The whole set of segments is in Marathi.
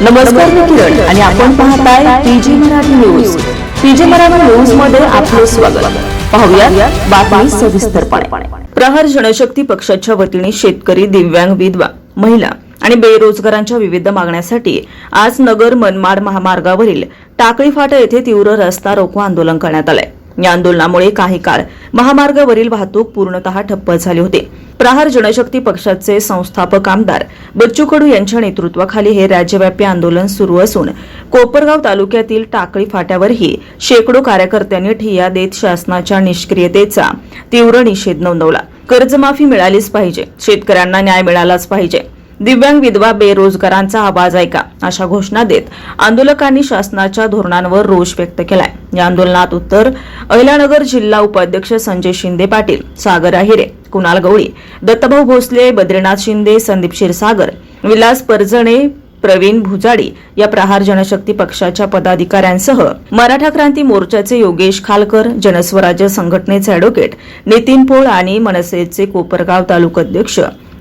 नमस्कार मी किरण आणि आपण पाहताय PG Marathi news. PG Marathi न्यूजमध्ये आपलं स्वागत. पाहूया बातमी सविस्तरपणे. प्रहार जनशक्ती पक्षाच्या वतीने शेतकरी दिव्यांग विधवा महिला आणि बेरोजगारांच्या विविध मागण्यासाठी आज नगर मनमाड महामार्गावरील टाकळी फाटा येथे तीव्र रस्ता रोको आंदोलन करण्यात आलंय. या आंदोलनामुळे काही काळ महामार्गावरील वाहतूक पूर्णतः ठप्प झाली होती. प्रहार जनशक्ती पक्षाचे संस्थापक आमदार बच्चू कडू यांच्या नेतृत्वाखाली हे राज्यव्यापी आंदोलन सुरू असून कोपरगाव तालुक्यातील टाकळी फाट्यावरही शेकडो कार्यकर्त्यांनी ठिय्या देत शासनाच्या निष्क्रियतेचा तीव्र निषेध नोंदवला. कर्जमाफी मिळालीच पाहिजे. शेतकऱ्यांना न्याय मिळालाच पाहिजे. दिव्यांग विधवा बेरोजगारांचा आवाज ऐका अशा घोषणा देत आंदोलकांनी शासनाच्या धोरणांवर रोष व्यक्त केलाय. या आंदोलनात उत्तर अहिलानगर जिल्हा उपाध्यक्ष संजय शिंदे पाटील सागर अहिरे कुणाल गवळी दत्तभाऊ भोसले बद्रीनाथ शिंदे संदीप क्षीरसागर विलास परजणे प्रवीण भुजाडी या प्रहार जनशक्ती पक्षाच्या पदाधिकाऱ्यांसह मराठा क्रांती मोर्चाचे योगेश खालकर जनस्वराज्य संघटनेचे अॅडव्होकेट नितीन पोळ आणि मनसेचे कोपरगाव तालुकाध्यक्ष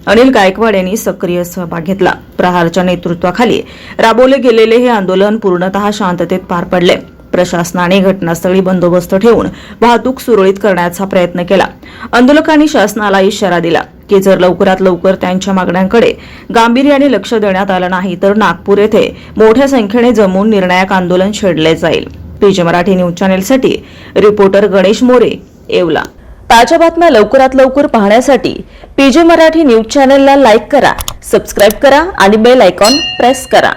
अनिल गायकवाड यांनी सक्रिय सहभाग घेतला. प्रहारच्या नेतृत्वाखाली राबवले गेलेले हे आंदोलन पूर्णतः शांततेत पार पडले. प्रशासनाने घटनास्थळी बंदोबस्त ठेवून वाहतूक सुरळीत करण्याचा प्रयत्न केला. आंदोलकांनी शासनाला इशारा दिला की जर लवकरात लवकर त्यांच्या मागण्यांकडे गांभीर्याने लक्ष देण्यात आलं नाही तर नागपूर येथे मोठ्या संख्येने जमून निर्णायक आंदोलन छेडले जाईल. पीजे मराठी न्यूज चॅनेलसाठी रिपोर्टर गणेश मोरे येवला. ताज्या बातम्या लवकरात लवकर पाहण्यासाठी पीजे मराठी न्यूज चॅनलला लाईक करा सबस्क्राईब करा आणि बेल आयकॉन प्रेस करा.